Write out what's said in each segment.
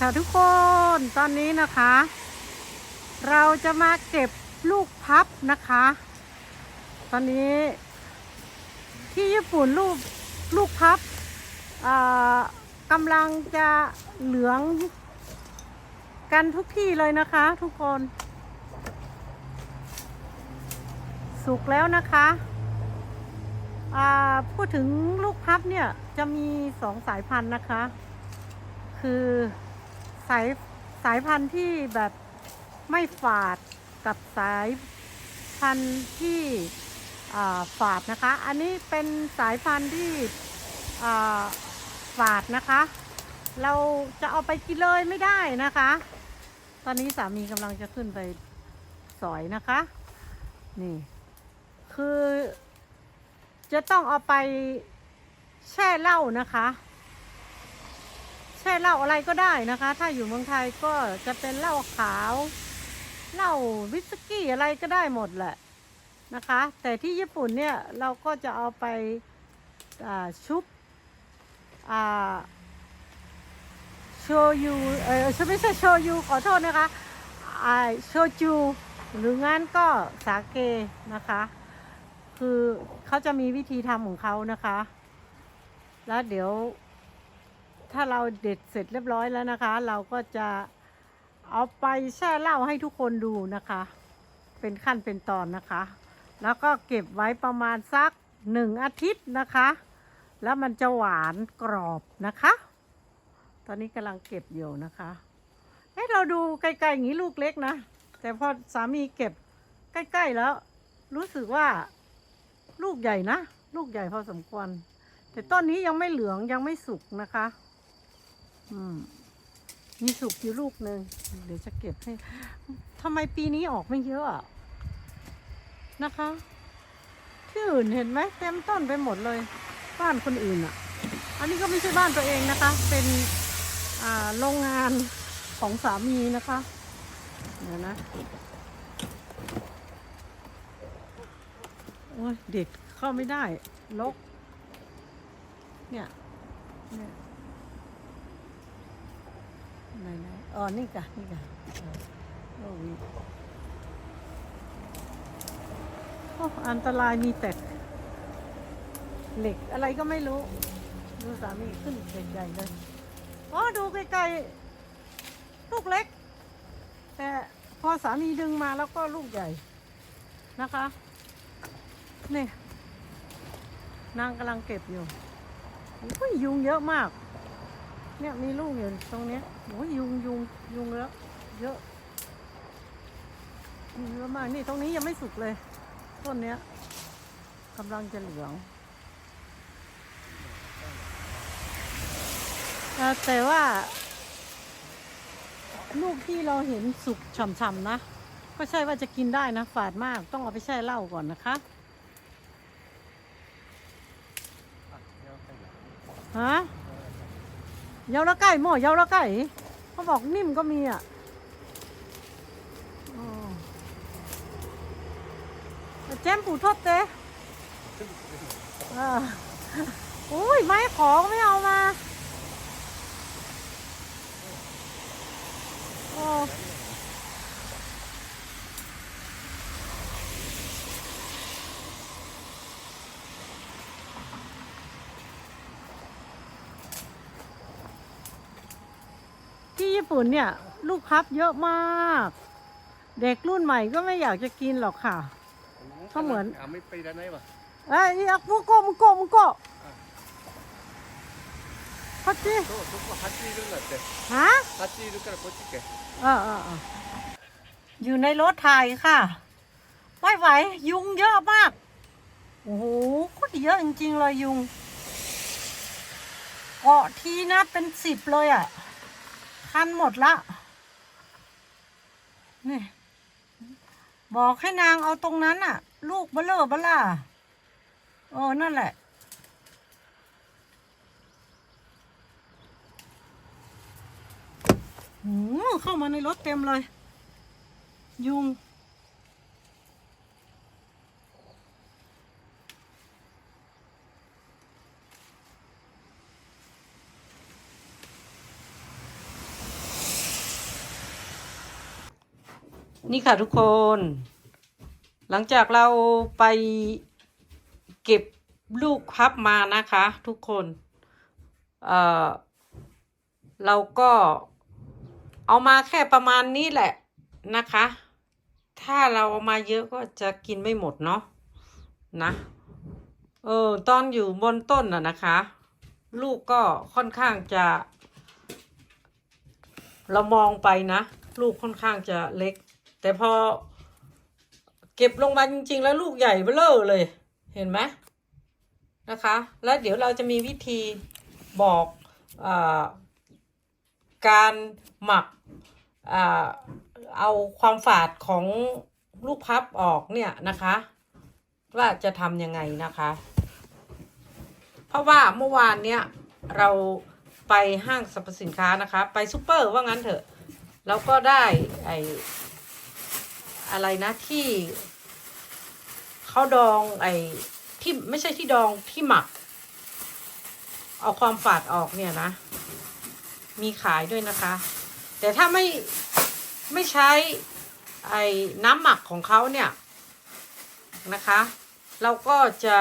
ค่ะทุกคนตอนนี้นะคะ เราจะมาเก็บลูกพับนะคะ ตอนนี้ที่ญี่ปุ่นลูกลูกพับกำลังจะเหลืองกันทุกที่เลยนะคะ ทุกคน สุกแล้วนะคะพูดถึงลูกพับเนี่ยจะมีสองสายพันธุ์นะคะ คือ สายสายพันธุ์ที่แบบไม่ฝาดกับสายพันธุ์ที่ฝาดนะคะ อันนี้เป็นสายพันธุ์ที่ฝาดนะคะ เราจะเอาไปกินเลยไม่ได้นะคะ ตอนนี้สามีกำลังจะขึ้นไปสอยนะคะ นี่ คือจะต้องเอาไปแช่เหล้านะคะ ช่เหล้าอะไรก็ได้นะคะ ถ้าอยู่เมืองไทยก็จะเป็นเหล้าขาวเหล้าวิสกี้อะไรก็ได้หมดแหละนะคะ แต่ที่ญี่ปุ่นเนี่ยเราก็จะเอาไปาชุบโชยุเออไม่ใช่โชยุขอโทษนะคะโชจูหรืองั้นก็สาเกนะคะ คือเขาจะมีวิธีทำของเขานะคะ แล้วเดี๋ยว ถ้าเราเด็ดเสร็จเรียบร้อยแล้วนะคะ เราก็จะเอาไปแช่เหล้าให้ทุกคนดูนะคะ เป็นขั้นเป็นตอนนะคะ แล้วก็เก็บไว้ประมาณสักหนึ่งอาทิตย์นะคะ แล้วมันจะหวานกรอบนะคะ ตอนนี้กำลังเก็บอยู่นะคะเฮ้เราดูไกลๆอย่างนี้ลูกเล็กนะ แต่พอสามีเก็บใกล้ๆแล้ว รู้สึกว่าลูกใหญ่นะ ลูกใหญ่พอสมควร แต่ต้นนี้ยังไม่เหลืองยังไม่สุกนะคะ อืมมีสุกอยู่ลูกหนึ่งเดี๋ยวจะเก็บให้ทำไมปีนี้ออกไม่เยอะนะคะ ที่อื่นเห็นไหมเต็มต้นไปหมดเลย บ้านคนอื่นอะอันนี้ก็ไม่ใช่บ้านตัวเองนะคะ เป็นโรงงานของสามีนะคะเดี๋ยวนะโอ้ยเด็ดเข้าไม่ได้ลกเนี่ยเนี่ย ไหนไหนอ๋อ นี่กะนี่กะโอ้ยโอ้อันตรายมีแต่เหล็กอะไรก็ไม่รู้ ดูสามีขึ้นใหญ่ๆเลยอ๋อดูไกลๆลูกเล็ก แต่พอสามีดึงมาแล้วก็ลูกใหญ่นะคะ นี่นางกำลังเก็บอยู่ยยุงเยอะมาก เนี่ยมีลูกอยู่ตรงเนี้ยโอ้ยยุงยุงยุงเยอะเยอะเยอะมากนี่ตรงนี้ยังไม่สุกเลย ต้นเนี้ยกำลังจะเหลืองแต่ว่า ลูกที่เราเห็นสุกฉ่ำๆนะ ก็ใช่ว่าจะกินได้นะ ฝาดมากต้องเอาไปแช่เหล้าก่อนนะคะฮะ เยาวละไก่หม้อเยาวละไก่เขาบอกนิ่มก็มีอะแจมปูทอดเต้เอออุ้ยไม้ขอก็ไม่เอามา โอ้ ญี่ปุ่นเนี่ย ลูกพับเยอะมาก เด็กรุ่นใหม่ก็ไม่อยากจะกินหรอกค่ะ เขาเหมือน あんまりいっぱいいらないわ。 เอ้ยいや向こう向こう向こうこっちそう、そこ蜂いるんだって。ฮะ 蜂いるからこっち行け。 เออเออเอออยู่ในรถไทยค่ะ ไม่ไหว ยุงเยอะมาก โอ้โหโคตรเยอะจริงๆเลยยุง เกาะทีนะเป็นสิบเลยอ่ะ คันหมดละนี่บอกให้นางเอาตรงนั้นอะลูกเบลเลอเบล่าโออนั่นแหละหืมเข้ามาในรถเต็มเลย ยุง นี่ค่ะทุกคน หลังจากเราไปเก็บลูกพับมานะคะ ทุกคนเอ่อเราก็เอามาแค่ประมาณนี้แหละนะคะ ถ้าเราเอามาเยอะก็จะกินไม่หมดเนาะนะเออตอนอยู่บนต้นน่ะนะคะ ลูกก็ค่อนข้างจะ เรามองไปนะ ลูกค่อนข้างจะเล็ก แต่พอเก็บลงมาจริง ๆ แล้วลูกใหญ่เบ้อเลย เห็นไหมนะคะ แล้วเดี๋ยวเราจะมีวิธีบอกอการหมักอเอาความฝาดของลูกพับออกเนี่ยนะคะ ว่าจะทำยังไงนะคะ เพราะว่าเมื่อวานเนี่ยเราไปห้างสรรพสินค้านะคะ ไปซูเปอร์ว่างั้นเถอะ แล้วก็ได้ไอ อะไรนะที่เขาดองไอ้ที่ไม่ใช่ที่ดองที่หมัก เอาความฝาดออกเนี่ยนะ มีขายด้วยนะคะ แต่ถ้าไม่ไม่ใช้ไอ้น้ำหมักของเขาเนี่ยนะคะ เราก็จะ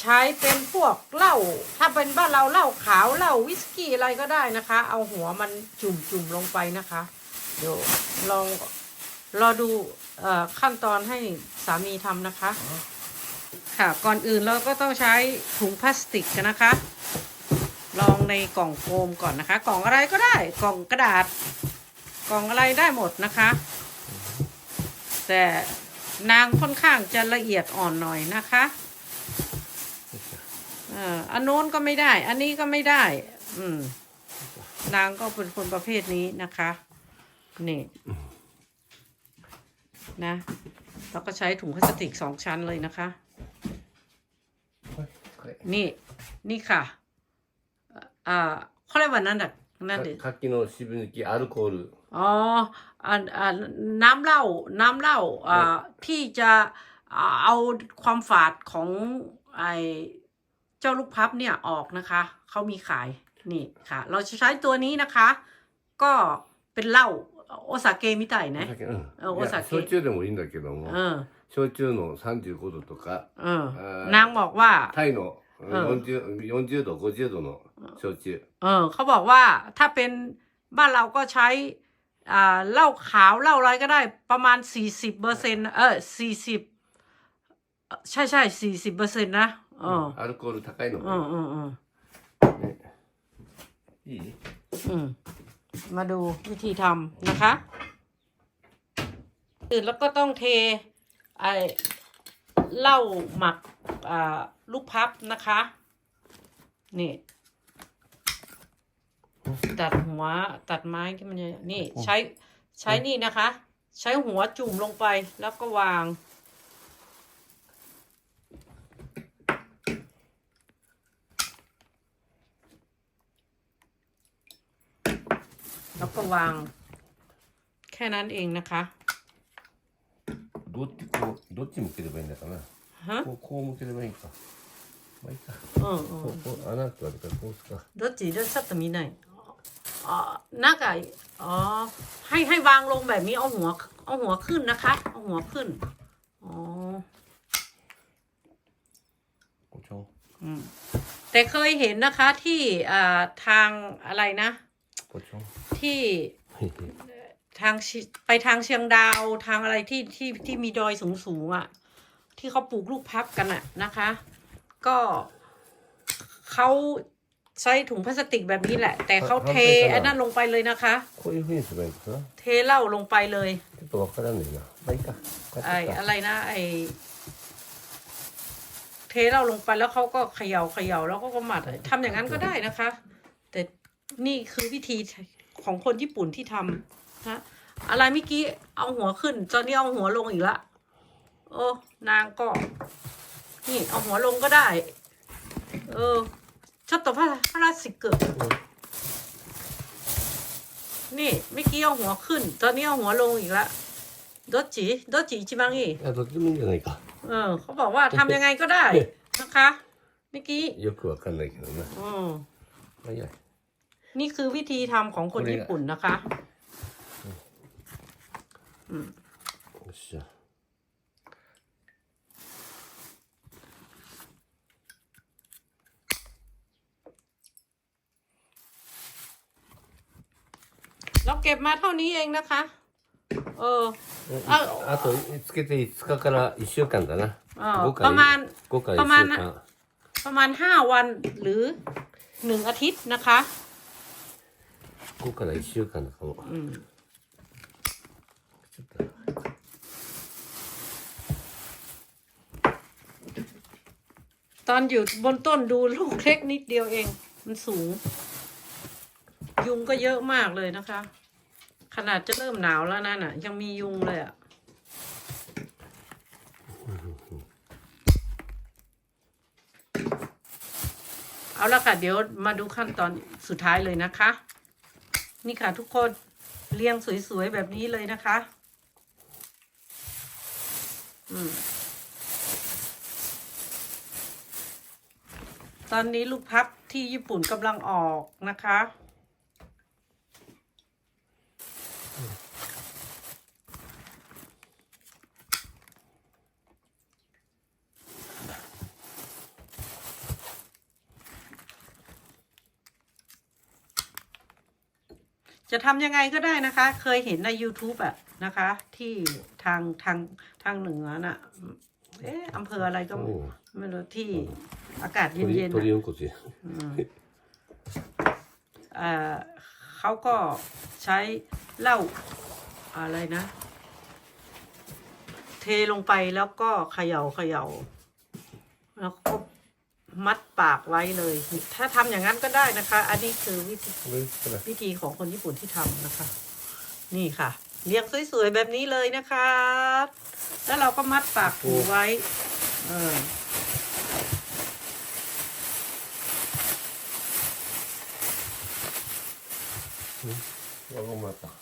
ใช้เป็นพวกเหล้าถ้าเป็นบ้านเราเหล้าขาวเหล้าวิสกี้อะไรก็ได้นะคะ เอาหัวมันจุ่มจุ่มลงไปนะคะ เดี๋ยวลอง รอดูเอ่อขั้นตอนให้สามีทำนะคะ ค่ะก่อนอื่นเราก็ต้องใช้ถุงพลาสติกนะคะ ลองในกล่องโฟมก่อนนะคะ กล่องอะไรก็ได้กล่องกระดาษ กล่องอะไรได้หมดนะคะ แต่นางค่อนข้างจะละเอียดอ่อนหน่อยนะคะเอ่ออันโน้นก็ไม่ได้ อันนี้ก็ไม่ได้ อืมนางก็เป็นคนประเภทนี้นะคะ นี่ นะเราก็ใช้ถุงพลาสติกสองชั้นเลยนะคะ นี่นี่ค่ะอ่าเขาเรียกว่านั่นน่ะนั่นดิคากกิโนชิบุนิกิอลกอฮอล์อ๋ออ่าน้ำเหล้าน้ำเหล้าอ่าที่จะเอาความฝาดของไอเจ้าลูกพับเนี่ยออกนะคะ เขามีขายนี่ค่ะ เราจะใช้ตัวนี้นะคะ ก็เป็นเหล้า โอซาเกมิไตนะ お酒うんあおいや酒焼酎でもいいんだけども เออ 焼酎の35度とか เออ あー นางบอกว่า タイのうん 40, 40度50度の焼酎 เออเขาบอกว่าถ้าเป็นบ้านเราก็ใช้อ่าเหล้าขาวเหล้าอะไรก็ได้ประมาณสี่สิบเปอร์เซ็นเออสี่สิบใช่ใช่สี่สิบเปอร์เซ็นนะเออ アルコール高いの อืมอืมอืม いい อืม มาดูวิธีทำนะคะอื่นแล้วก็ต้องเทไอเหล้าหมักอ่าลูกพับนะคะ นี่ ตัดหัวตัดไม้ที่มันนี่ใช้ใช้นี่นะคะ ใช้หัวจุ่มลงไปแล้วก็วาง แล้วก็วาง แค่นั้นเองนะคะ どっちこうどっち向ければいいんだかな ฮะ こうこう向ければいいかまあいいか เออเอ こ อ うこう穴があるからこうすか どっちどっちちょっと見ないอ๋อหน้าไก่อ๋อ ให้ให้วางลงแบบนี้เอาหัว เอาหัวขึ้นนะคะ เอาหัวขึ้น อ๋อ こうちょん อืม แต่เคยเห็นนะคะที่อ่าทางอะไรนะ こうちょん ที่ทางไปทางเชียงดาวทางอะไรที่ที่ที่มีดอยสูงสูงอะ ที่เขาปลูกลูกพับกันอะนะคะ ก็เขาใช้ถุงพลาสติกแบบนี้แหละ แต่เขาเทอันั่นลงไปเลยนะคะเทเหล้าลงไปเลยตัวก็ได้หนึ่งนะไม่ก็ไออะไรนะไอเทเหล้าลงไปแล้วเขาก็เขย่าเขย่าแล้วก็ก็หมัดทำอย่างนั้นก็ได้นะคะ นี่คือวิธีของคนญี่ปุ่นที่ทำนะอะไรเมื่อกี้เอาหัวขึ้นตอนนี้เอาหัวลงอีกละโอ้นางก็ นี่เอาหัวลงก็ได้ เออชอบต่อพระราสิกเกิดนี่เมื่อกี้เอาหัวขึ้น ตอนนี้เอาหัวลงอีกละดอจิดอจิจิมังอีดอจิมังยังไงก็เออเขาบอกว่าทำยังไงก็ได้นะคะเมื่อกี้ยกขึ้นหัรกันเลยนะอ๋อไม่ใหญ่ นี่คือวิธีทำของคนญี่ปุ่นนะคะ よっしゃ เราเก็บมาเท่านี้เองนะคะ เออ ああとつけて5日から1週間だなあ5からประมาณ5から1ประมาณ週間 ประมาณห้าวันหรือหนึ่งอาทิตย์นะคะ 5から1週間だかも、ちょっと ตอนอยู่บนต้นดูลูกเล็กนิดเดียวเอง มันสูง ยุงก็เยอะมากเลยนะคะ ขนาดจะเริ่มหนาวแล้วนั่นน่ะ ยังมียุงเลยอะ่ะ เอาละค่ะ เดี๋ยวมาดูขั้นตอนสุดท้ายเลยนะคะ นี่ค่ะทุกคนเรียงสวยๆแบบนี้เลยนะคะอตอนนี้ลูกพับที่ญี่ปุ่นกำลังออกนะคะ จะทำยังไงก็ได้นะคะ เคยเห็นใน YouTube อะนะคะ ที่ทางทางทางเหนือน่ะ เอ๊ะอำเภออะไรก็ไม่ไม่รู้ที่อากาศเย็นๆ 鳥 น่ะ 鳥うんこつや เอ่อเขาก็ใช้เหล้าอะไรนะ เทลงไปแล้วก็เขย่าเขย่า แล้วก็ มัดปากไว้เลย ถ้าทำอย่างนั้นก็ได้นะคะ อันนี้คือวิธีวิธีของคนญี่ปุ่นที่ทำนะคะ นี่ค่ะเลี้ยงสวยๆแบบนี้เลยนะคะ แล้วเราก็มัดปากหูไว้ เออเราก็มาปาก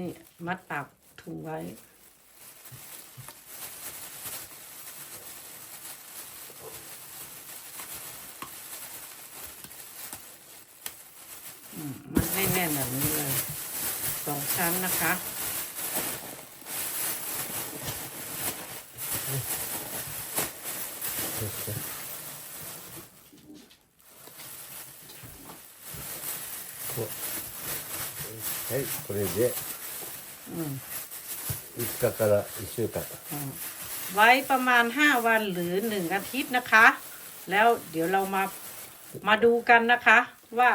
นี่มัดปากถุงไว้ อืมมันให้แน่นแบบนี้เลย สองชั้นนะคะ はい、これでうん 5日から1週間。 ไว้ประมาณห้าวันหรือหนึ่งอาทิตย์นะคะ แล้วเดี๋ยวเรามามาดูกันนะคะ ว่า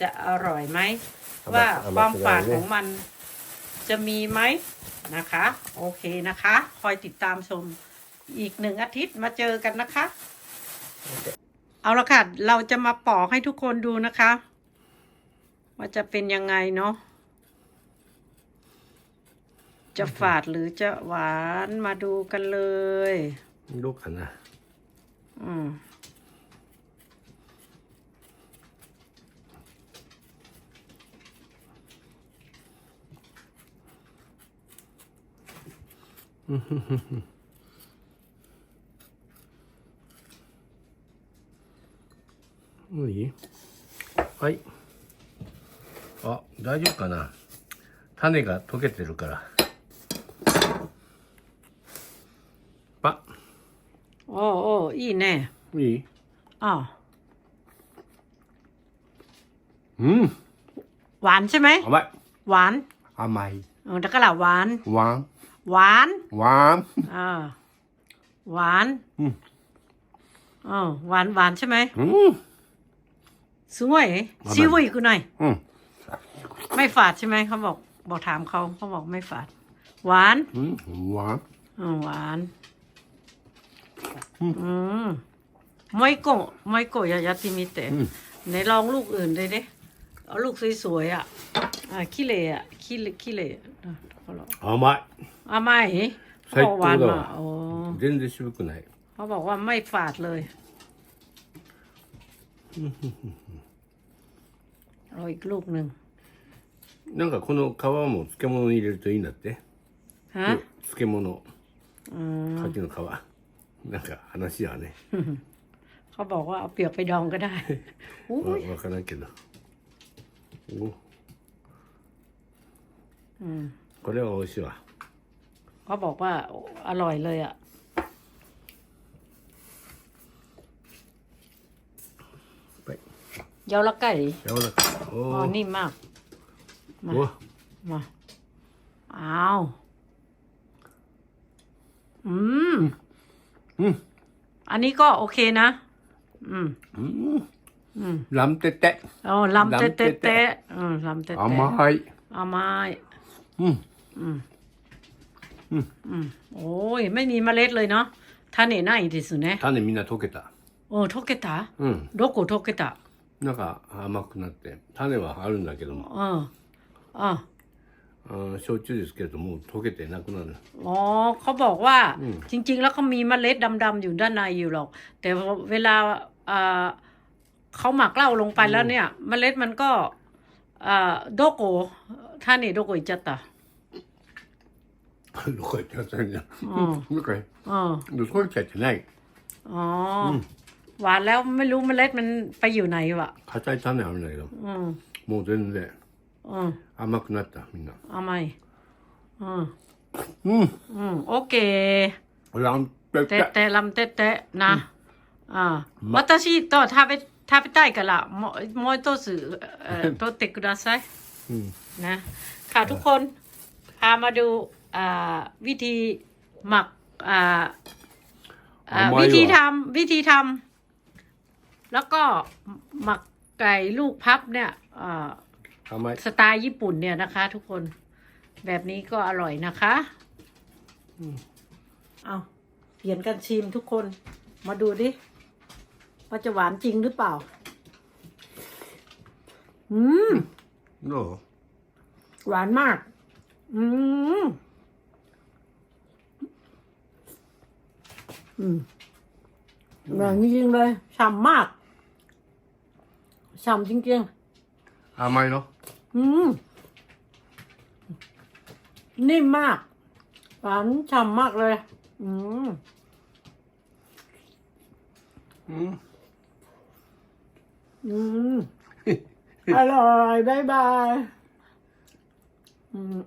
จะอร่อยไหม ว่าความฝาดของมันจะมีไหมนะคะ โอเคนะคะ คอยติดตามชมอีกหนึ่งอาทิตย์มาเจอกันนะคะ เอาละค่ะ เราจะมาปอกให้ทุกคนดูนะคะ ว่าจะเป็นยังไงเนาะ จะฝาดหรือจะหวานมาดูกันเลย どうかな。 อืม もういいはい。あ、大丈夫かな種が溶けてるから。 โอ้โอ้อีแน่ ッ。いい อ้าว うん。 หวานใช่ไหม 甘い。 หวาน 甘い。 เออตะกะหล่ะหวาน ワン。 หวาน ワン。 อ่าหวาน うん。 อ๋อหวานหวานใช่ไหม うん。 สวยชิวุยกูหน่อย うん。 ไม่ฝาดใช่ไหมเขาบอก บอกถามเขาเขาบอกไม่ฝาด หวาน うん。ワン。 อ๋อหวาน อืมไม่โกะไม่โกะยายาติมิเตะ うん。 ไหนลองลูกอื่นเลยดิเอาลูกสวยๆอ่ะ อ่าขี้เหร่อ่ะขี้เหร่ขี้เหร่อ่ะเขาบอก 甘い。 อาไม่เขาบอกหวานมาโอ้ 全然渋くない。 เขาบอกว่าไม่ฝาดเลยเอาอีกลูกหนึ่ง なんかこの皮も漬物に入れるといいんだって。 ฮะ 漬物、 อืม 牡蠣の皮。 なんか話はね、 เขาบอกว่าเอาเปียกไปดองก็ได้อุ้ わ ย わからんけど。お อืม これは美味しいわ。 เขาบอกว่าอร่อยเลยอ่ะ はい。 เยาละไก่ 柔らかい。 อ๋อ お นิ่มมาก มา お。お มาอ้าว อืม うん。 อันนี้ก็โอเคนะ อืม うん。 อืม ランテテ。 อ๋อลำเตะเตะเตะอืมลำเตะเตะ 甘い。 เอาไม้ うん。 อืม อืม โอ้ย ไม่มีเมล็ดเลยเนาะท่านเห็นหน้าอีกทีสุดね種みんな溶けた。 โอ้溶けたうん。どこ溶けたなんか甘くなって。種はあるんだけども。 เอออ่า あー 焼酎ですけれども、溶けてなくなる。 อ๋อเขาบอกว่า อืม จริง ๆ แล้วเขามีเมล็ดดำๆอยู่ด้านในอยู่หรอก แต่เวลาอ่าเขาหมักเหล้าลงไปแล้วเนี่ย เมล็ดมันก็อ่าโดโกท่านนี่โดโกอิจัตตา どこ行っちゃったんじゃん。うんどこへ เออ どこ行っちゃってない。 อ๋ออหวานแล้วไม่รู้เมล็ดมันไปอยู่ไหนวะ 硬い種あるんだけど、 อืม もう全然 อืม 甘くなった、みんな。 เอาไหมอืม うん。 อืมโอเค ランペ เตะ ペ。 เตะลำเตะเตะนะอ่า私と食べ食べたいからもうもう一つเอ่อ取ってくださいうん。 นะค่ะทุกคนพามาดูอ่าวิธีหมักอ่าอ่า เอาไว้ วิธี เหรอ ทำวิธีทำแล้วก็หมักไก่ลูกพับเนี่ยอ่า 甘い。 สไตล์ญี่ปุ่นเนี่ยนะคะ ทุกคนแบบนี้ก็อร่อยนะคะเอาเปลี่ยนกันชิมทุกคน มาดูดิว่าจะหวานจริงหรือเปล่า อืม どう หวานมาก อืม อืมหวานจริงๆเลย ฉ่ำมาก ฉ่ำจริง 甘いの ๆ อืม นิ่มมาก หวานฉ่ำมากเลย อืมうん。อืม อร่อย บ๊ายบาย อืม